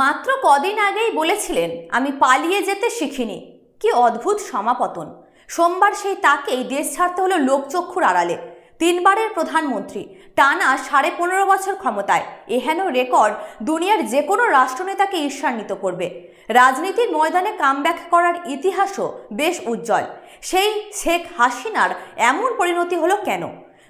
মাত্র কদিন আগেই বলেছিলেন, আমি পালিয়ে যেতে শিখিনি। কি অদ্ভুত সমাপতন। সোমবার সেই তাকেই দেশ ছাড়তে হলো লোকচক্ষুর আড়ালে। তিনবারের প্রধানমন্ত্রী, টানা সাড়ে পনেরো বছর ক্ষমতায় এহেন রেকর্ড দুনিয়ার যে কোনো রাষ্ট্রনেতাকে ঈর্ষান্বিত করবে। রাজনীতির ময়দানে কামব্যাক করার ইতিহাসও বেশ উজ্জ্বল। সেই শেখ হাসিনার এমন পরিণতি হলো কেন?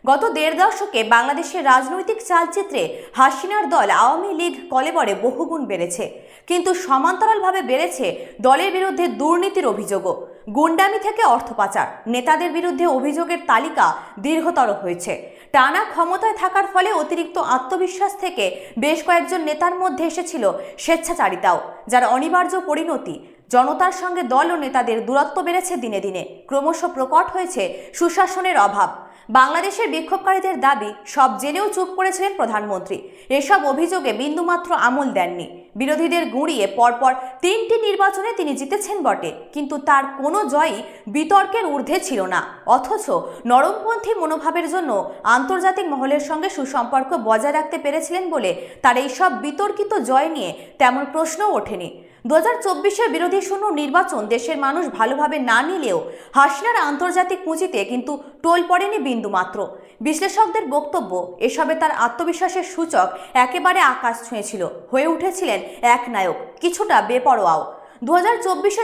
গত দেড় দশকে বাংলাদেশের রাজনৈতিক চালচিত্রে হাসিনার দল আওয়ামী লীগ কলেবরে বহুগুণ বেড়েছে। কিন্তু সমান্তরালভাবে বেড়েছে দলের বিরুদ্ধে দুর্নীতির অভিযোগও। গুন্ডামি থেকে অর্থ পাচার, নেতাদের বিরুদ্ধে অভিযোগের তালিকা দীর্ঘতর হয়েছে। টানা ক্ষমতায় থাকার ফলে অতিরিক্ত আত্মবিশ্বাস থেকে বেশ কয়েকজন নেতার মধ্যে এসেছিল স্বেচ্ছাচারিতাও, যার অনিবার্য পরিণতি জনতার সঙ্গে দল ও নেতাদের দূরত্ব বেড়েছে দিনে দিনে। ক্রমশ প্রকট হয়েছে সুশাসনের অভাব। বাংলাদেশের বিক্ষোভকারীদের দাবি, সব জেনেও চুপ করেছিলেন প্রধানমন্ত্রী। এসব অভিযোগে বিন্দুমাত্র আমল দেননি। বিরোধীদের গুঁড়িয়ে পরপর তিনটি নির্বাচনে তিনি জিতেছেন বটে, কিন্তু তার কোনো জয়ই বিতর্কের ঊর্ধ্বে ছিল না। অথচ নরমপন্থী মনোভাবের জন্য আন্তর্জাতিক মহলের সঙ্গে সুসম্পর্ক বজায় রাখতে পেরেছিলেন বলে তার এইসব বিতর্কিত জয় নিয়ে তেমন প্রশ্নও ওঠেনি। দু হাজার চব্বিশের বিরোধী শূন্য নির্বাচন দেশের মানুষ ভালোভাবে না নিলেও হাসিনার আন্তর্জাতিক পুঁজিতে কিন্তু টোল পড়েনি বিন্দুমাত্র বিশ্লেষকদের বক্তব্য, এসবে তার আত্মবিশ্বাসের সূচক একেবারে আকাশ ছুঁয়েছিল, হয়ে উঠেছিলেন এক নায়ক, কিছুটা বেপরোয়াও। দু হাজার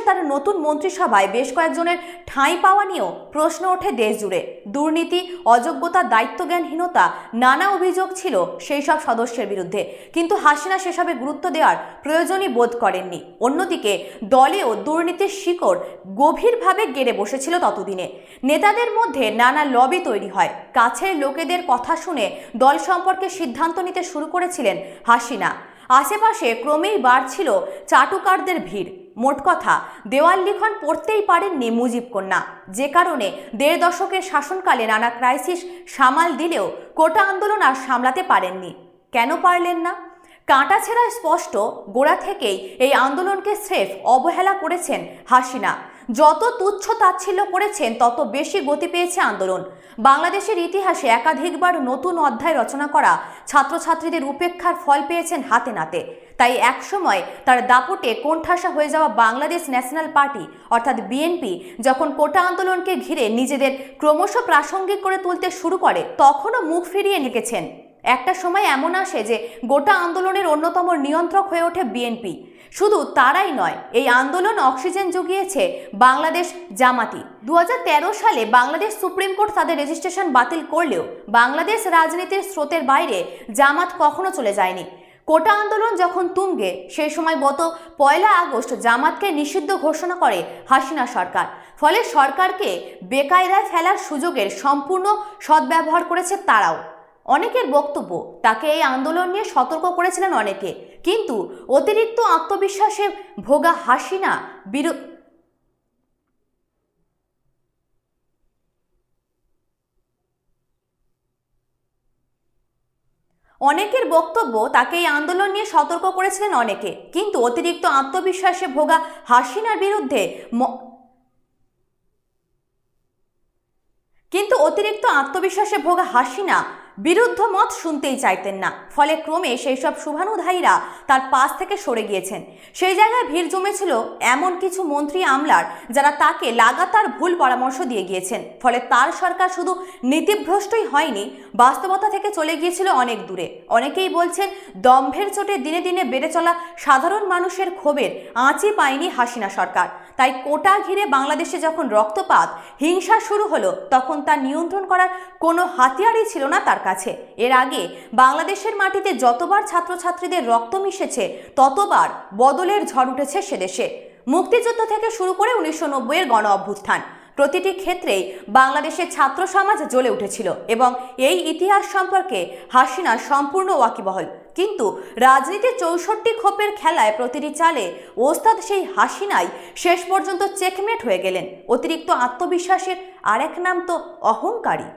তার নতুন মন্ত্রিসভায় বেশ কয়েকজনের ঠাঁই পাওয়া নিয়েও প্রশ্ন ওঠে দেশ জুড়ে দুর্নীতি, অযোগ্যতা, দায়িত্বজ্ঞানহীনতা, নানা অভিযোগ ছিল সেই সব সদস্যের বিরুদ্ধে। কিন্তু হাসিনা সেসবে গুরুত্ব দেওয়ার প্রয়োজনই বোধ করেননি। অন্যদিকে দলেও দুর্নীতির শিকড় গভীরভাবে গেড়ে বসেছিল ততদিনে। নেতাদের মধ্যে নানা লবি তৈরি হয়। কাছের লোকেদের কথা শুনে দল সম্পর্কে সিদ্ধান্ত নিতে শুরু করেছিলেন হাসিনা। আশেপাশে ক্রমেই বাড়ছিল চাটুকারদের ভিড়। মোট কথা, দেওয়াল লিখন পড়তেই পারেননি মুজিব কন্যা যে কারণে দেড় দশকের শাসনকালে নানা ক্রাইসিস সামাল দিলেও কোটা আন্দোলন আর সামলাতে পারেননি। কেন পারলেন না? কাঁটা ছেঁড়া স্পষ্ট, গোড়া থেকেই এই আন্দোলনকে স্রেফ অবহেলা করেছেন হাসিনা। যত তুচ্ছ তাচ্ছিল্য করেছেন, তত বেশি গতি পেয়েছে আন্দোলন। বাংলাদেশের ইতিহাসে একাধিকবার নতুন অধ্যায় রচনা করা ছাত্রছাত্রীদের উপেক্ষার ফল পেয়েছেন হাতে নাতে। তাই একসময় তার দাপটে কোণঠাসা হয়ে যাওয়া বাংলাদেশ ন্যাশনাল পার্টি, অর্থাৎ বিএনপি, যখন কোটা আন্দোলনকে ঘিরে নিজেদের ক্রমশ প্রাসঙ্গিক করে তুলতে শুরু করে, তখনও মুখ ফিরিয়ে লিখেছেন একটা সময় এমন আসে যে গোটা আন্দোলনের অন্যতম নিয়ন্ত্রক হয়ে ওঠে বিএনপি। শুধু তারাই নয়, এই আন্দোলন অক্সিজেন জুগিয়েছে বাংলাদেশ জামাতি। দু হাজার তেরো সালে বাংলাদেশ সুপ্রিম কোর্ট তাদের রেজিস্ট্রেশন বাতিল করলেও বাংলাদেশ রাজনীতির স্রোতের বাইরে জামাত কখনো চলে যায়নি। কোটা আন্দোলন যখন তুঙ্গে, সেই সময় গত পয়লা আগস্ট জামাতকে নিষিদ্ধ ঘোষণা করে হাসিনা সরকার। ফলে সরকারকে বেকায়দায় ফেলার সুযোগের সম্পূর্ণ সদ্ব্যবহার করেছে তারাও। অনেকের বক্তব্য, তাকে এই আন্দোলন নিয়ে সতর্ক করেছিলেন অনেকে। কিন্তু অতিরিক্ত আত্মবিশ্বাসে ভোগা হাসিনা অনেকের বক্তব্য তাকে এই আন্দোলন নিয়ে সতর্ক করেছিলেন অনেকে। কিন্তু অতিরিক্ত আত্মবিশ্বাসে ভোগা হাসিনার বিরুদ্ধে কিন্তু অতিরিক্ত আত্মবিশ্বাসে ভোগা হাসিনা বিরুদ্ধ মত শুনতেই চাইতেন না। ফলে ক্রমে সেই সব শুভানুধায়ীরা তার পাশ থেকে সরে গিয়েছেন। সেই জায়গায় ভিড় জমেছিল এমন কিছু মন্ত্রী আমলার যারা তাকে লাগাতার ভুল পরামর্শ দিয়ে গিয়েছেন। ফলে তার সরকার শুধু নীতিভ্রষ্টই হয়নি, বাস্তবতা থেকে চলে গিয়েছিল অনেক দূরে। অনেকেই বলছেন, দম্ভের চোটে দিনে দিনে বেড়ে চলা সাধারণ মানুষের ক্ষোভের আঁচি পায়নি হাসিনা সরকার। তাই কোটা ঘিরে বাংলাদেশে যখন রক্তপাত, হিংসা শুরু হলো, তখন তা নিয়ন্ত্রণ করার কোনো হাতিয়ারই ছিল না তার কাছে। এর আগে বাংলাদেশের মাটিতে যতবার ছাত্রছাত্রীদের রক্ত মিশেছে, ততবার বদলের ঝড় উঠেছে সে দেশে। মুক্তিযুদ্ধ থেকে শুরু করে উনিশশো নব্বইয়ের গণ অভ্যুত্থান। প্রতিটি ক্ষেত্রেই বাংলাদেশের ছাত্র সমাজ জ্বলে উঠেছিল এবং এই ইতিহাস সম্পর্কে হাসিনা সম্পূর্ণ ওয়াকিবহল। কিন্তু রাজনীতির চৌষট্টি খোপের খেলায় প্রতিটি চালে ওস্তাদ সেই হাসিনাই শেষ পর্যন্ত চেকমেট হয়ে গেলেন। অতিরিক্ত আত্মবিশ্বাসের আরেক নাম তো অহংকারী।